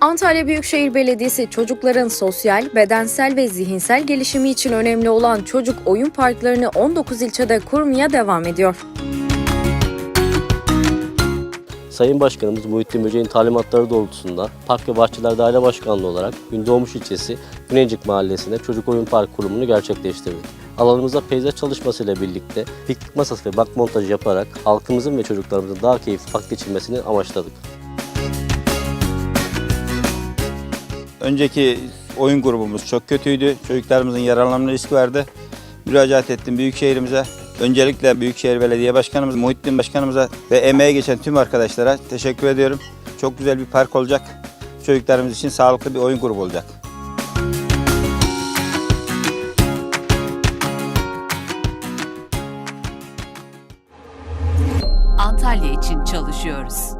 Antalya Büyükşehir Belediyesi çocukların sosyal, bedensel ve zihinsel gelişimi için önemli olan çocuk oyun parklarını 19 ilçede kurmaya devam ediyor. Sayın Başkanımız Muhittin Böceğin talimatları doğrultusunda Park ve Bahçeler Daire Başkanlığı olarak Gündoğmuş ilçesi Güneycik Mahallesi'nde çocuk oyun park kurumunu gerçekleştirdik. Alanımızda peyzaj çalışmasıyla birlikte piknik masası ve bak montajı yaparak halkımızın ve çocuklarımızın daha keyifli vakit geçirmesini amaçladık. Önceki oyun grubumuz çok kötüydü. Çocuklarımızın yaralanma riski vardı. Müracaat ettim Büyükşehir'imize. Öncelikle Büyükşehir Belediye Başkanımız, Muhittin Başkanımıza ve emeğe geçen tüm arkadaşlara teşekkür ediyorum. Çok güzel bir park olacak. Çocuklarımız için sağlıklı bir oyun grubu olacak. Antalya için çalışıyoruz.